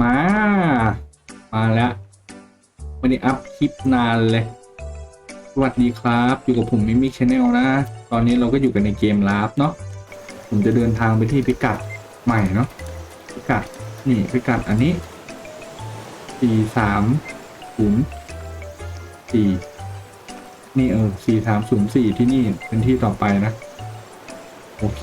มา มาแล้วไม่ได้อัพคลิปนานเลย สวัสดีครับ อยู่กับผมมิมิชแนลนะ ตอนนี้เราก็อยู่กันในเกมลาฟเนาะ ผมจะเดินทางไปที่พิกัดใหม่เนาะ พิกัด นี่พิกัดอันนี้สี่สามศูนย์สี่นี่เออสี่สามศูนย์สี่ที่นี่เป็นที่ต่อไปนะ โอเค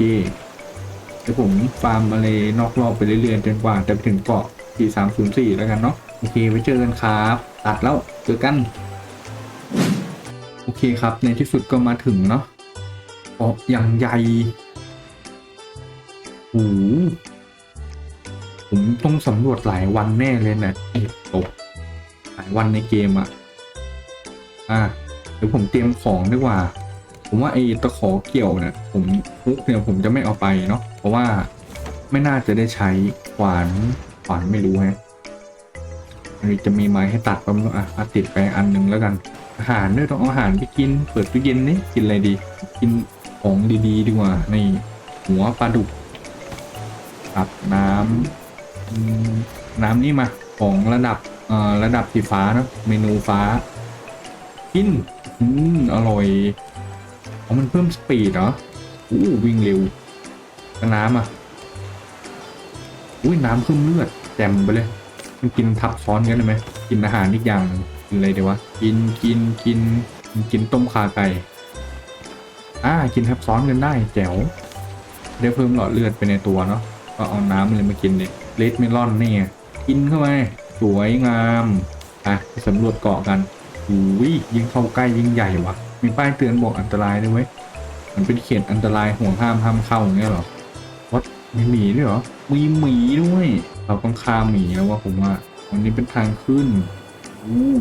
เดี๋ยวผมฟาร์มอะไรนอกรอบไปเรื่อยๆจนกว่าจะถึงเกาะ 4304แล้วกันเนาะโอเคไว้เจอกันครับ ตัดแล้วเจอกัน โอเคครับในที่สุดก็มาถึงเนาะเกาะอย่างใหญ่โอ้โหผมต้องสำรวจหลายวันแน่เลยนะไอ้ตกหลายวันในเกมอะ่ะ อะเดี๋ยวผมเตรียมของดีกว่า ผมว่าไอ้ตะขอเกี่ยวเนี่ยผมฟุกเนี่ยผมจะไม่เอาไปเนาะเพราะว่าไม่น่าจะได้ใช้ขวาน ขวานไม่รู้ฮะนี่จะมีไม้ให้ตัดก็ไม่รู้อะเอาติดไปอันหนึ่งแล้วกัน อาหารด้วยต้องเอาอาหารไปกิน เปิดตู้เย็นนี่กินอะไรดี กินของดีๆดีกว่าในหัวปลาดุกตับน้ำน้ำนี่มาของระดับเอ่อระดับสีฟ้านะเมนูฟ้า กินอืมอร่อยอ๋อมันเพิ่มสปีดเหรออู้วิ่งเร็วแล้วน้ำอะ อุ้ยน้ำเพิ่มเลือดแจ่มไปเลย มันกินทับซ้อนกันได้ไหมกินอาหารอีกอย่างกินอะไรเดี๋ยววะกินกินกินกินต้มขาไก่อ่ากินทับซ้อนกันได้แจ๋วได้เพิ่มหลอดเลือดไปในตัวเนาะก็เอาน้ำเลยมากินเลยเลดเมลอนนี่กินเข้าไปสวยงามอะสำรวจเกาะกันอุ้ยยิ่งเข้าใกล้ยิ่งใหญ่วะมีป้ายเตือนบอกอันตรายด้วยเว้ยมันเป็นเขตอันตรายห่วงห้ามห้ามเข้าอย่างเงี้ยหรอ มีหมีด้วยเหรอ มีหมีด้วย เราต้องฆ่าหมีแล้วว่าผมว่าวันนี้เป็นทางขึ้นอู้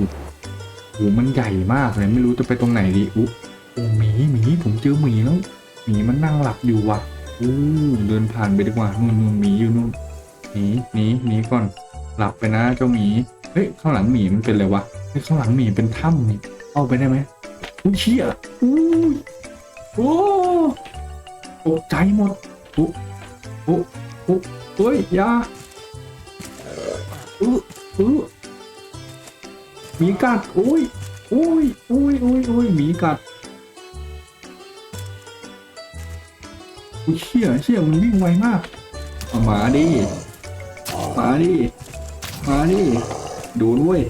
โหมันใหญ่มากเลยไม่รู้จะไปตรงไหนดีอู้โอ้หมีหมีผมเจอหมีแล้วหมีมันนั่งหลับอยู่ว่ะอู้เดินผ่านไปดีกว่านู่นนู่นหมีอยู่นู่นหนีหนีหนีก่อนหลับไปนะเจ้าหมีเฮ้ยข้างหลังหมีมันเป็นอะไรวะไอ้ยข้างหลังหมีเป็นถ้ำนี่เข้าไปได้ไหมอุ้ยเชี่ยอุ้โอ้ตกใจหมดโอ้โอ้โอ้เฮ้ยยาอื้ออื้อหมีกัดโอ้ยโอ้ยโอ้ยโอ้ยโอ้ยหมีกัดอุ้ยเชี่ยเชี่ยมันวิ่งไวมากเอามาดิมาดิมาดิดูด้วย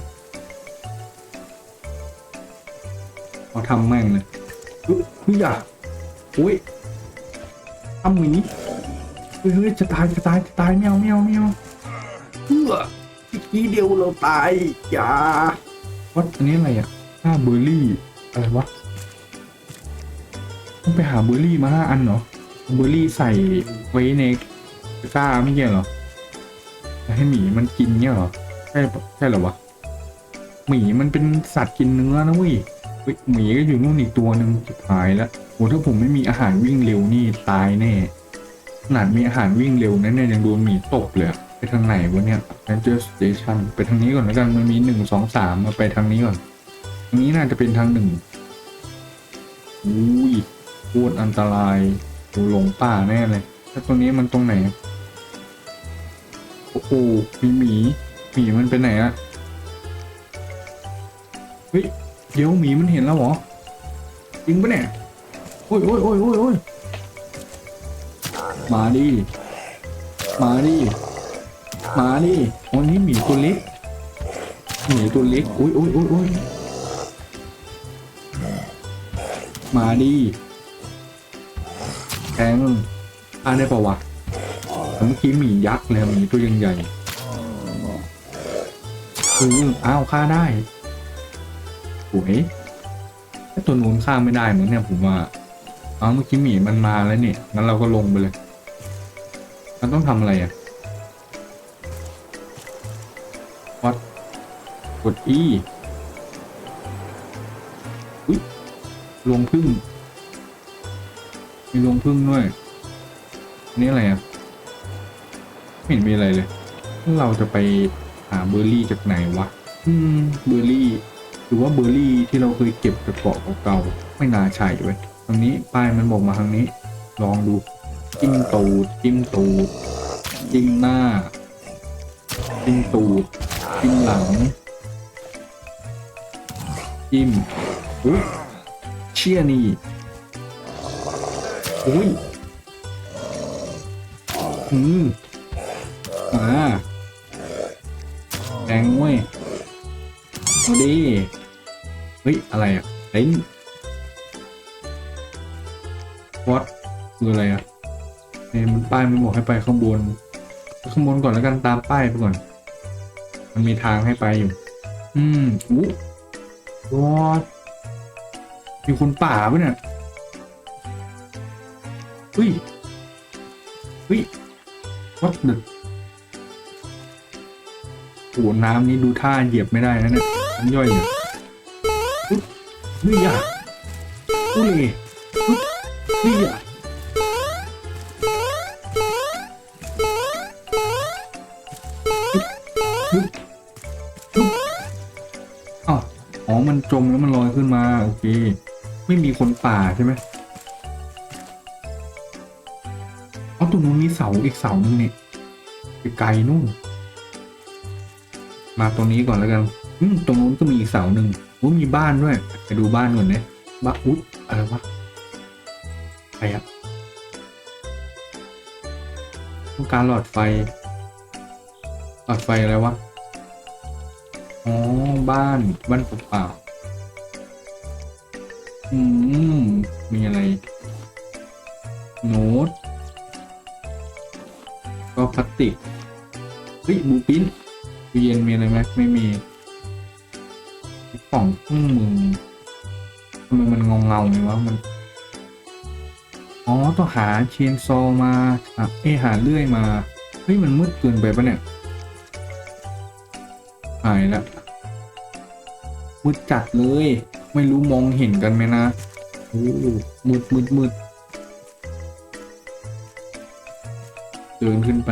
เอาทำแม่งเลยอุ้ยอย่าอุ้ยทำหมีเฮ้ยเฮ้ยจะตายจะตายจะตายแมวแมวแมวเพื่ออีกทีเดียวเราตายอย่าวัดอันนี้อะไรอะห้าเบอร์รี่อะไรวะต้องไปหาเบอร์รี่มาห้าอันเหรอเบอร์รี่ใส่ไว้ในตะกร้าไม่ใช่เหรอแล้วให้หมีมันกินเนี่ยเหรอใช่ปะใช่เหรอวะหมีมันเป็นสัตว์กินเนื้อนะเว้ยเฮ้ยหมีก็อยู่นู่นอีกตัวหนึ่งสุดท้ายแล้วโหถ้าผมไม่มีอาหารวิ่งเร็วนี่ตายแน่ ขนาดมีอาหารวิ่งเร็วนั่นเนี่ยยังโดนหมีตบเลยไปทางไหนวะเนี่ย Ranger Station ไปทางนี้ก่อนแล้วกันมันมีหนึ่งสองสามมาไปทางนี้ก่อนทางนี้น่าจะเป็นทางหนึ่งอุ้ยโคตรอันตรายดูหลงป่าแน่เลยแล้วตรงนี้มันตรงไหนโอ้โหมีหมีหมีมันไปไหนอะเฮ้ยเดี๋ยวหมีมันเห็นแล้วเหรอจริงปะเนี่ยโอ้ยโอ้ยโอ้ยโอ้ยโอ้ย มาดิมาดิมาดิวันนี้หมีตัวเล็กหมีตัวเล็กโอ้ยโอ้ยโอ้ยโอ้ยมาดิแทงอ่านได้ปะวะแต่เมื่อกี้หมียักษ์เลยหมีตัวยังใหญ่อืออ้าวฆ่าได้สวยถ้าตัวนู้นข้าไม่ได้เหมือนเนี่ยผมว่าเอาเมื่อกี้หมีมันมาแล้วเนี่ยงั้นเราก็ลงไปเลย มันต้องทำอะไรอะวัดกด E อุ้ยลวงพึ่ง มีลวงพึ่งด้วยอันนี่อะไรอะ ไม่เห็นมีอะไรเลย เราจะไปหาเบอร์รี่จากไหนวะ อืม เบอร์รี่ หรือว่าเบอร์รี่ที่เราเคยเก็บจากเกาะเก่าๆ ไม่น่าใช่เว้ย ตรงนี้ป้ายมันบอกมาทางนี้ ลองดู จิ้มตูดจิ้มตูดจิ้มหน้า จิ้มตูดจิ้มหลัง จิ้มอุ้ยเชี่ยนี่อุ้ยอืมมาแดงเว้ยเอาดิเฮ้ย อะไรอะเล้นวัดคืออะไรอะ เนี่ยมันป้ายมันบอกให้ไปข้างบนข้างบนก่อนแล้วกันตามป้ายไปก่อน มันมีทางให้ไปอยู่ อืมอู้วอดมีคนป่าปะเนี่ยเฮ้ยเฮ้ยวัดด็ดโอ้น้ำนี้ดูท่าเหยียบไม่ได้นะเนี่ยมันย่อยเนี่ยเฮ้ยอะอุ้ยอุ๊ยเฮ้ยอะ มันจมแล้วมันลอยขึ้นมาโอเค ไม่มีคนป่าใช่ไหมอ๋อตรงนู้นมีเสาอีกเสาหนึงนี่ไกลนู่น มาตรงนี้ก่อนแล้วกันอืตรงนู้นก็มีอีกเสาหนึ่งอุ้มีบ้านด้วยไปดูบ้านก่อนเนี่ยบ้าอุ๊ยอะไรวะใครอะต้องการหลอดไฟ หลอดไฟอะไรวะ อ๋อ บ้าน บ้านเปล่า อืม มีอะไร โน้ต ก็พลาสติก เฮ้ยบูปินตู้เย็นมีอะไรไหมไม่มีกล่องเครื่องมือทำไมมันเงาเงาเนี่ยวะมัน อ๋อ ต้องหาเชนซอมาอะเอหาเลื่อยมา เฮ้ย มันมืดเกินไปปะเนี่ย หายละมืดจัดเลย ไม่รู้มองเห็นกันไหมนะมืดมืดมืดเดินขึ้นไป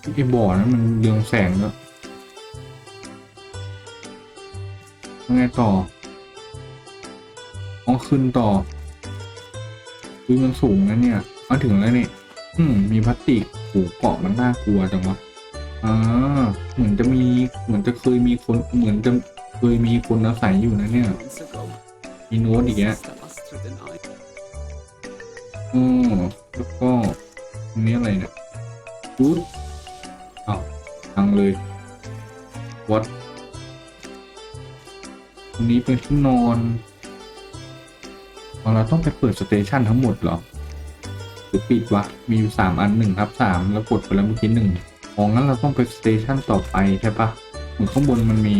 ไอ้บ่อนั้นมันเรืองแสงแล้วยังไงต่ออ๋อขึ้นต่อดูมันสูงนะเนี่ย มาถึงแล้วเนี่ย อืม มีพลาสติกโหูเกาะมันน่ากลัวจังวะอ่าเหมือนจะมี เหมือนจะเคยมีคน เหมือนจะ คยมีคนอาศัยอยู่นะเนี่ยมีโน้ตอีกแล้วอ๋อแล้วก็อันนี้อะไรเนี่ยรูดอ้าวทังเลยวัดอันนี้เป็นที่นอนอ๋อเราต้องไปเปิดสเตชันทั้งหมดเหรอหรือปิดวะ มีอยู่สามอันหนึ่งครับสามแล้วกดไปแล้วเมื่อกี้หนึ่งอ๋องั้นเราต้องไปสเตชันต่อไปใช่ปะเหมือนข้างบนมันมี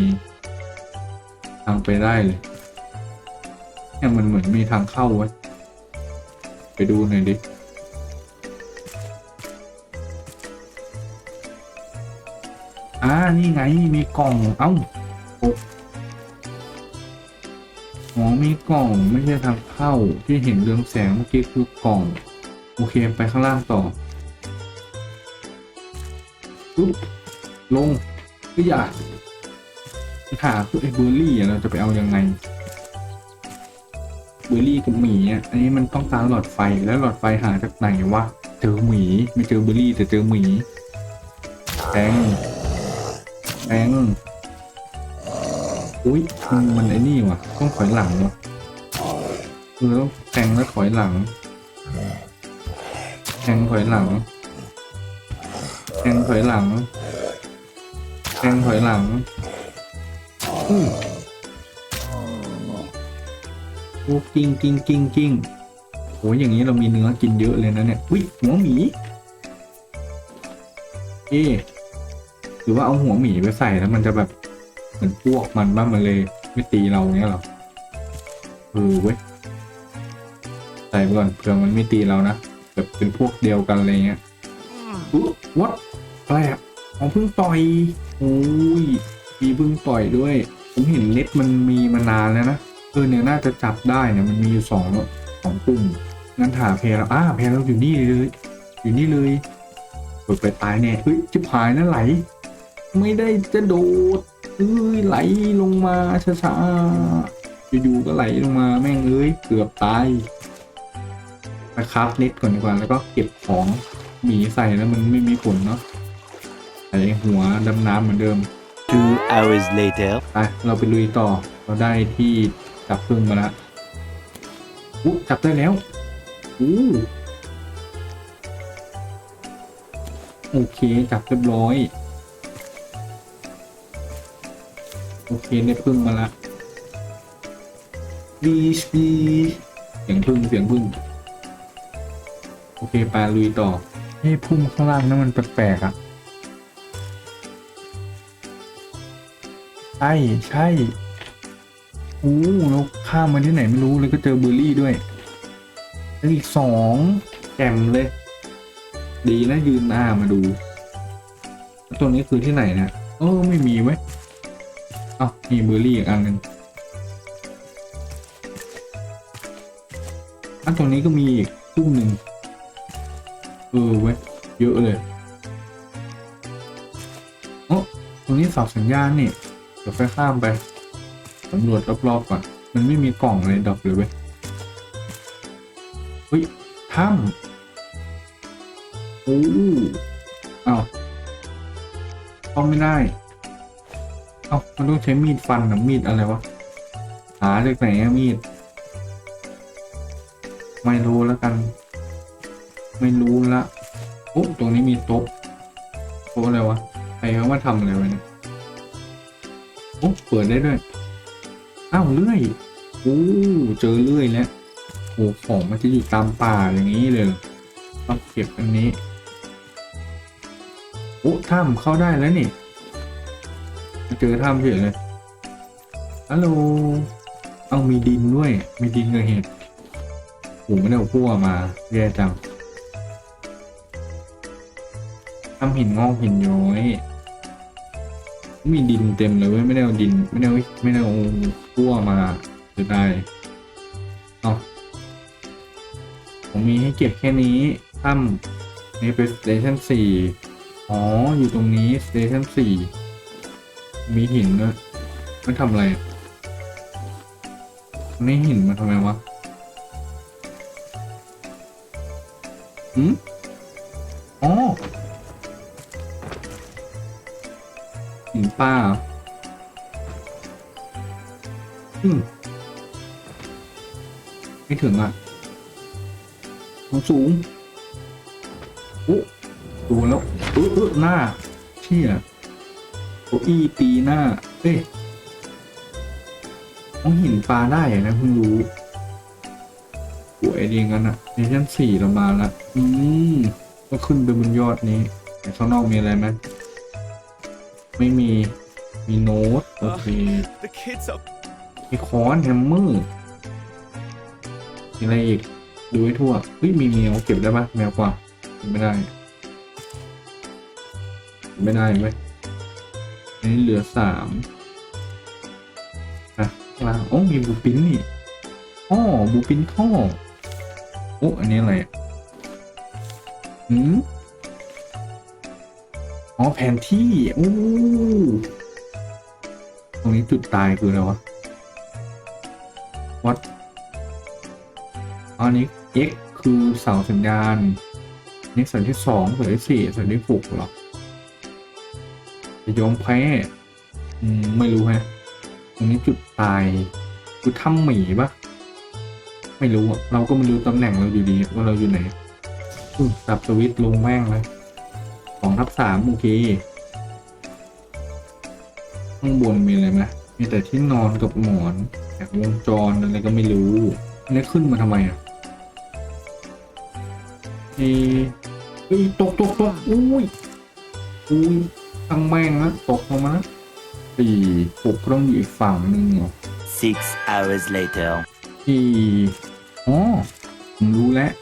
ทางไปได้เลยเนี่ยมันเหมือนมีทางเข้าไว้ไปดูหน่อยดิอ่านี่ไงมีกล่อง เอ้าโอ้อ๋อมีกล่องไม่ใช่ทางเข้าที่เห็นเรืองแสงเมื่อกี้คือกล่อง โอเคไปข้างล่างต่อปุ๊บลงก็อย่า หาคือไอ้เบอร์รี่อะเราจะไปเอายังไง เบอร์รี่กับหมีอะอันนี้มันต้องการหลอดไฟแล้วหลอดไฟหาจากไหนวะเจอหมีไม่เจอเบอร์รี่แต่เจอหมีแทงแทงอุ้ยมันไอ้นี่วะต้องถอยหลังวะคือต้องแทงแล้วถอยหลังแทงถอยหลังแทงถอยหลังแทงถอยหลัง อือโอ้กิ้งกิ้งกิ้งกิ้งโอ้ยอย่างนี้เรามีเนื้อกินเยอะเลยนะเนี่ยอุ้ยหัวหมีเอ๊หรือว่าเอาหัวหมีไปใส่แล้วมันจะแบบเหมือนพวกมันบ้างมันเลย ไม่ตีเราเนี้ยหรอเออเว้ยใส่ไปก่อนเผื่อมันไม่ตีเรานะแบบเป็นพวกเดียวกันอะไรเงี้ยอุ๊วัดอะไรอะเอาเพิ่งต่อยโอ้ย มีเพิ่งต่อยด้วย ผมเห็นเน็ตมันมีมานานแล้วนะเออเนี่ยน่าจะจับได้เนี่ยมันมีอยู่สองสองปุ่มงั้นถาเพลเราอ้าเพลเราอยู่นี่เลย อยู่นี่เลยเปิดไปตายแน่เฮ้ยจิบหายนะไหล ไม่ได้จะโดดเอ้ยไหลลงมาช้าๆอยู่ๆก็ไหลลงมาแม่งเอ้ยเกือบตายไปครับเน็ตก่อนดีกว่าแล้วก็เก็บของหมีใส่แล้วมันไม่มีผลเนาะใส่หัวดำน้ำเหมือนเดิม Two hours later. ไปเราไปลุยต่อ เราได้ที่จับพึ่งมาแล้วอู้จับได้แล้วอู้โอเค จับเรียบร้อย โอเค ได้พึ่งมาละบีชบีเสียงพึ่งเสียงพึ่ง โอเคไปลุยต่อเฮ้ยพุ่มข้างล่างนั้นมันแปลกๆอะ ใช่ใช่โอ้เราข้ามมาที่ไหนไม่รู้เลยก็เจอเบอร์รี่ด้วยแล้วอีกสองแกมเลย ดีนะยืนหน้ามาดู ตัวนี้คือที่ไหนเนี่ยเออไม่มีไว้ยเอ้ามีเบอร์รี่อีกอันหนึ่งอันตรงนี้ก็มีอีกตุ้มหนึ่งเออเว้ยเยอะเลยโอ้ตรงนี้เสาสัญญาณนี่ เดี๋ยวค่อยข้ามไปสำรวจรอบๆก่อน มันไม่มีกล่องอะไรดอกเลยเว้ยเฮ้ยถ้ำโอ้เอา้าเข้าไม่ได้ เอ้ามันต้องใช้มีดฟันนะมีดอะไรวะ หาจากไหนอะมีด ไม่รู้แล้วกัน ไม่รู้ละโอ้ตรงนี้มีโต๊ะโต๊ะอะไรวะ ใครเขามาทำอะไรไว้เนี่ย โอ้เปิดได้ด้วยอ้าวเลื่อยโอ้เจอเลื่อยแล้วโอ้ของมันจะอยู่ตามป่าอย่างนี้เลยเอต้องเก็บอันนี้โอ้ถ้ำเข้าได้แล้วนี่เจอถ้ำเฉยเลยฮัลโหลเอามีดินด้วย มีดินกับเห็ดโอ้ไม่ได้เอาพั่วมาแย่จังทำหินงอกหินย้อย มีดินเต็มเลยเว้ยไม่ได้เอาดิน ไม่ได้เอาไม่ได้เอาพั่วมาจะได้เอาผมมีให้เก็บแค่นี้ถ้ำนี่เป็นสเตชันสี่อ๋อ อยู่ตรงนี้สเตชันสี่มีหินด้วยมันทำอะไรอะนี่หินมาทำไมวะหืม ป้าอืมไม่ถึงอะมันสูงโอ้ดูแล้วออเอหน้าเชี่ยโอ้อีตีหน้า เอ้ยมองหินปลาได้นะเพิ่งรู้สวยดีงั้นอะในชั้นสี่เรามาละอืมก็ขึ้นไปบนยอดนี้ข้างนอกมีอะไรไหม ไม่มี มีโน้ตโอเค The kids are มีค้อนแฮมเมอร์มีอะไรอีก ดูให้ทั่วเฮ้ยมีแมวเก็บได้ปะแมวกว่าเก็บไม่ได้เก็บไม่ได้เว้ยอันนี้เหลือสามอะข้างล่างโอ้มีบูปินนี่อ๋อบูปินท่อโอ้อันนี้อะไรอะหืม อ๋อแผนที่โอ้ตรงนี้จุดตายคืออะไรวะวัดอันนี้ x คือเสาสัญญาณนี่สัญที่สองสัญที่สี่สัญที่หกหรอจะยอมแพ้อืมไม่รู้ฮะตรงนี้จุดตายคือถ้ำหมีปะไม่รู้อะเราก็ไม่รู้ตำแหน่งเราอยู่ดีว่าเราอยู่ไหนอืมดับสวิตช์ลงแม่งเลย องทับสามโอเคข้างบนมีอะไรไหมมีแต่ที่นอนกับหมอนแอกวงจรอะไรก็ไม่รู้อันนี้ขึ้นมาทำไมอะเอะเอ้ยตกตกตกอุ้ยอุ้ยตั้งแม่งนะตกลงมานะสี่หกต้องอยู่อีกฝั่งหนึ่งเหรอ Six hours later. ที่อ๋อผมรู้แล้ว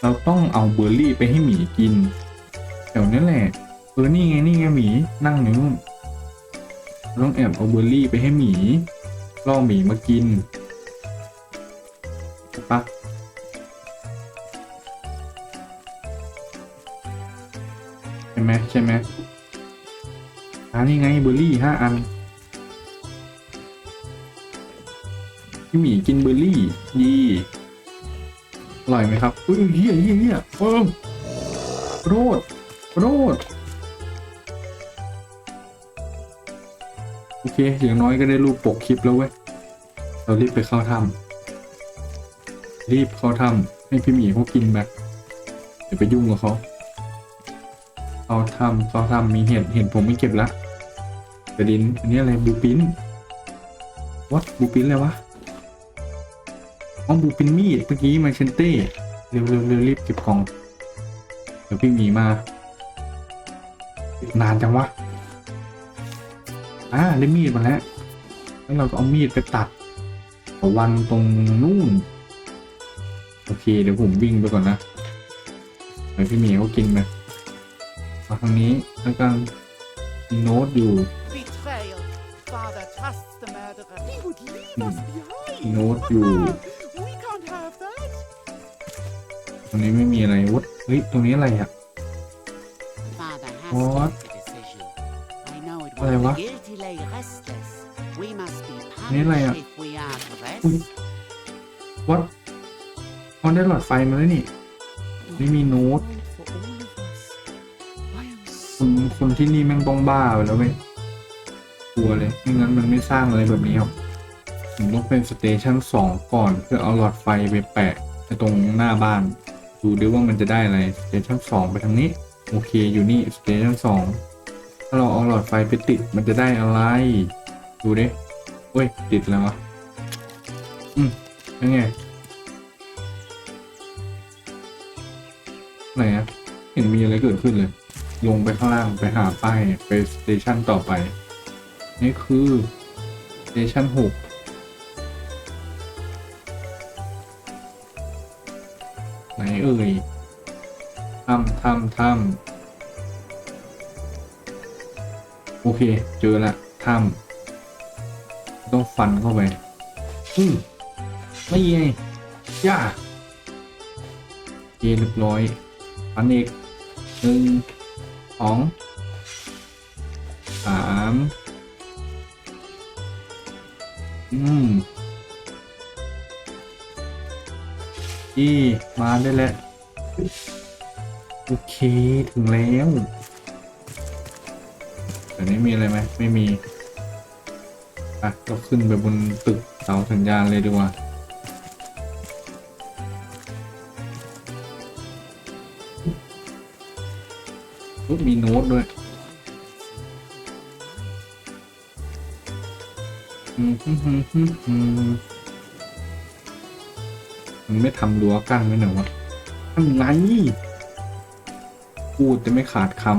เราต้องเอาเบอร์รี่ไปให้หมีกิน แถวนั้นแหละเออนี่ไงนี่ไงหมีนั่งอยู่นู่นเราต้องแอบเอาเบอร์รี่ไปให้หมีล่อหมีมากินใช่ปะใช่ไหมใช่ไหมอ่านี่ไงเบอร์รี่ห้าอันพี่หมีกินเบอร์รี่ดีอร่อยไหมครับอุ้ยเฮียเฮียเฮียเออโรด โรดโอเค อย่างน้อยก็ได้รูปปกคลิปแล้วเว้ย เรารีบไปเข้าถ้ำรีบเข้าถ้ำให้พี่หมีเขากินแบบเดี๋ยวไปยุ่งกับเขาเข้าถ้ำเข้าถ้ำมีเห็ดเห็ดผมไม่เก็บละกระดิน อันนี้อะไรบูปินวัดบูปินอะไรวะอ๋อบูปินมีดเมื่อกี้มาเชนเต้ เร็วเร็วเร็วรีบเก็บกล่อง เดี๋ยวพี่หมีมา นานจังวะ อ่าได้มีดมาแล้ว แล้วเราก็เอามีดไปตัดเอาวันตรงนู่น โอเค เดี๋ยวผมวิ่งไปก่อนนะไปพี่หมีเขากินไปมาทางนี้แล้วกันมีโน้ตอยู่ Betrayal. Father trusts the murderer. He would leave us behind. มีโน้ตอยู่ We can't have that. ตรงนี้ไม่มีอะไรวดเฮ้ย ตรงนี้อะไรอะ Father has What? to make a decision. I know it อะไร will วะ the guilty lay restless. We must be นี่อะไรอะ punished if we are อุ้ย pressed. วัดอ๋อได้หลอดไฟมาแล้วนี่ไม่มีโน้ต For all of us. I am คน so คนที่นี่แม่งต้องบ้าไปแล้วเว้ยกลัวเลยไม่งั้นมันไม่สร้างอะไรแบบนี้หรอกผมต้องเป็นสเตชันสองก่อน เพื่อเอาหลอดไฟไปแปะไอ้ตรงหน้าบ้าน ดูดิว่ามันจะได้อะไรสเตชันสองไปทางนี้ โอเคอยู่นี่สเตชันสองถ้าเราเอาหลอดไฟไปติดมันจะได้อะไร ดูดิเว้ย ติดแล้ววะอืมยังไงไหนอะเห็นมีอะไรเกิดขึ้นเลย ลงไปข้างล่างไปหาป้ายไปสเตชันต่อไป นี่คือสเตชันหกไหนเอ่ย ถ้ำถ้ำถ้ำโอเค เจอละถ้ำต้องฟันเข้าไปอืมไม่ไงย่าเคเรียบร้อยฟันอีกหนึ่งสองสามอืมอีมาได้แล้ว โอเคถึงแล้วแต่นี้มีอะไรไหมไม่มี อะก็ขึ้นไปบนตึกเสาสัญญาณเลยดีกว่าอุ๊ยมีโน้ตด้วยอืมฮึมฮึมฮึมฮึมมันไม่ทำรั้วกั้นไว้หน่อยวะทำไง พูดจะไม่ขาดคำ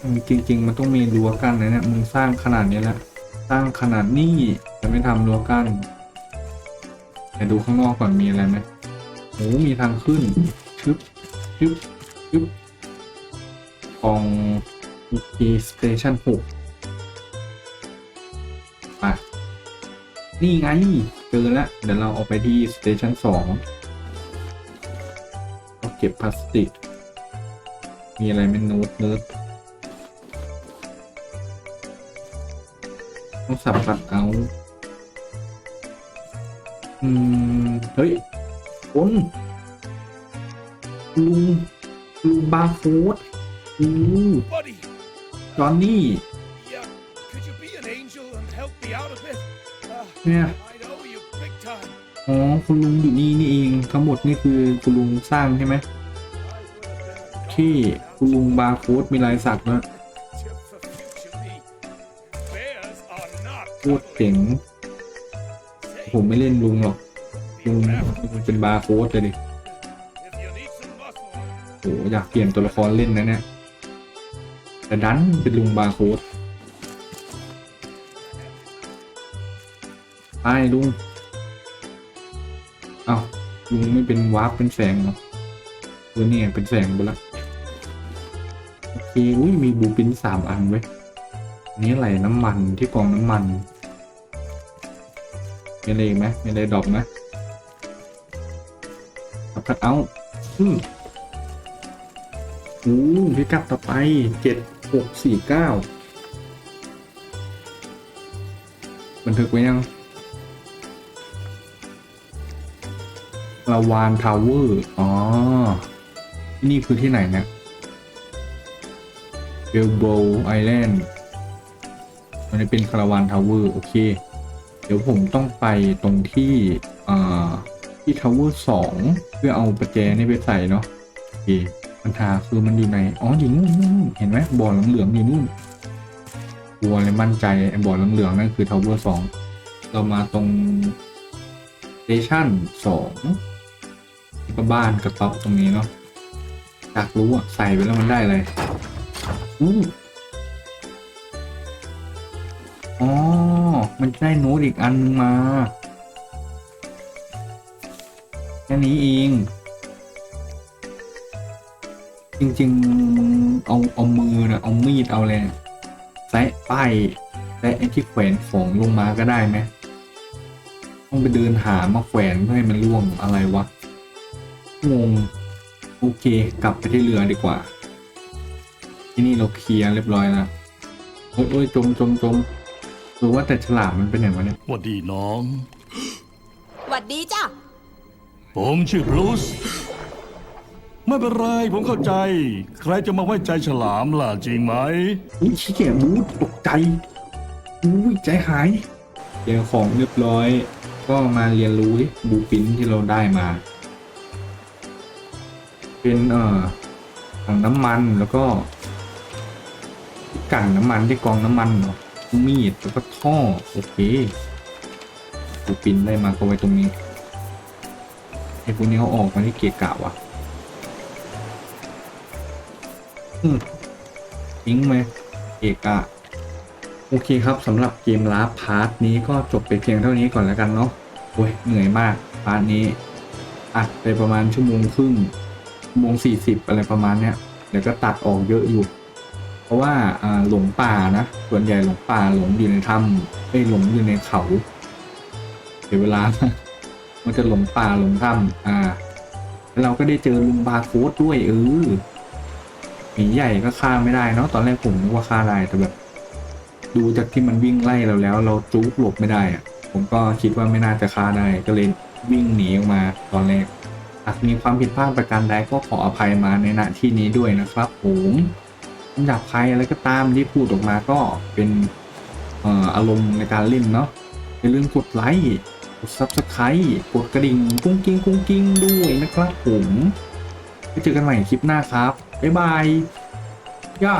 อืมจริง ๆ มันต้องมีรั้วกั้นนะเนี่ยมึงสร้างขนาดนี้แล้วสร้างขนาดนี้จะไม่ทำรั้วกั้นแต่ดูข้างนอกก่อนมีอะไรไหมโอ้มีทางขึ้นชึบชึบชึบกล่องโอเคสเตชันหกมานี่ไงเจอแล้วเดี๋ยวเราเอาไปที่สเตชันสอง เราเก็บพลาสติก มีอะไรไหม่นูดเนิร์ดต้องสับคัดเอาท์อืม เฮ้ยคนลุงลุงบาร์โฟดอู้ Buddy, จอนนี่ yeah, could you be an angel and help me out a bit? Uh, เนี่ย อ๋อคุณลุงอยู่นี่นี่เองทั้งหมดนี่คือคุณลุงสร้างใช่ไหมที่คุณลุงบาร์โฟดมีลายสักด้วย tip for future me. Bears are not โคตรเจ๋งผมไม่เล่นลุงหรอกลุง careful. เป็นบาร์โฟดเลยดิ If you need some muscle, โหอยากเปลี่ยนตัวละครเล่นนะเนี่ยแต่ดันเป็นลุงบาร์โค้ดไปลุง ลุงไม่เป็นวาร์ปเป็นแสงเหรอเออเนี่ยเป็นแสงไปละโอเคอุ้ยมีบูปินสามอันเว้ยอันนี้ไหลน้ำมันที่กองน้ำมันมีอะไรอีกไหมมีอะไรดรอปไหมเอาคัดเอาอืมอืมพิกัดต่อไปเจ็ดหกสี่เก้าบันทึกไว้ยัง ลาวานทาวเวอร์ อ๋อที่นี่คือที่ไหนเนี่ยเบลโบไอแลนด์มันเป็นคาราวานทาวเวอร์ โอเค เดี๋ยวผมต้องไปตรงที่อ่าที่ทาวเวอร์สองเพื่อเอาประแจนี่ไปใส่เนาะโอเคปัญหาคือมันอยู่ใน อ๋อ อยู่นู่นนู่นเห็นไหมบ่อเหลืองๆอยู่นู่นกลัวเลยมั่นใจไอ้บ่อเหลืองๆนั่นคือทาวเวอร์สองเรามาตรงสเตชันสอง ก็บ้านกระต๊อบตรงนี้เนาะอยากรู้อะใส่ไปแล้วมันได้อะไรอู้อ๋อ มันได้โน้ตอีกอันนึงมา แค่นี้เอง จริงๆ เอาเอามือนะเอามีดเอาอะไรแตะป้ายแตะไอ้ที่แขวนของลงมาก็ได้ไหมต้องไปเดินหามาแขวนเพื่อให้มันร่วงอะไรวะ งงโอเค กลับไปที่เรือดีกว่า ที่นี่เราเคลียร์เรียบร้อยแล้วโอ้ยโอ้ยจมจมจมหรือว่าแต่ฉลามมันเป็นอย่างวะเนี่ยหวัดดีน้อง หวัดดีจ้ะ ผมชื่อบรูซไม่เป็นไร ผมเข้าใจ ใครจะมาไว้ใจฉลามล่ะจริงไหมอุ้ยชี้แก่บูทตกใจอุ้ยใจหายเรียนของเรียบร้อย ก็มาเรียนรู้ดิบูปินที่เราได้มา เป็นเอ่อถังน้ำมันแล้วก็กั่งน้ำมันที่กองน้ำมันเนาะมีดแล้วก็ท่อโอเคบูปินได้มาก็ไว้ตรงนี้ไอ้พวกนี้เขาออกมาที่เกียร์กะวะอืมทิ้งไหมเอกอะโอเคครับสำหรับเกมลาพาร์ทนี้ก็จบไปเพียงเท่านี้ก่อนแล้วกันเนาะโอ้ยเหนื่อยมากพาร์ทนี้อัดไปประมาณชั่วโมงครึ่ง โมงสี่สิบอะไรประมาณเนี้ยเดี๋ยวก็ตัดออกเยอะอยู่ เพราะว่าหลงป่านะส่วนใหญ่หลงป่าหลงอยู่ในถ้ำไม่หลงอยู่ในเขาเสียเวลา มันจะหลงป่าหลงถ้ำอ่าแล้วเราก็ได้เจอลุงบาโค้ดด้วยเออหมีใหญ่ก็ฆ่าไม่ได้เนาะตอนแรกผมนึกว่าฆ่าได้แต่แบบ ดูจากที่มันวิ่งไล่เราแล้ว เราจุกหลบไม่ได้อะผมก็คิดว่าไม่น่าจะฆ่าได้ก็เลยวิ่งหนีออกมาตอนแรก หากมีความผิดพลาดประการใดก็ขออภัยมาในณที่นี้ด้วยนะครับผมหยาบคายอะไรก็ตามที่พูดออกมาก็เป็นออารมณ์ในการเล่นเนาะอย่าลืมกดไลค์ กด subscribe กดกระดิ่งกุ้งกิ้งกุ้งกิ้งด้วยนะครับผมไว้เจอกันใหม่คลิปหน้าครับ บ๊ายบายย่า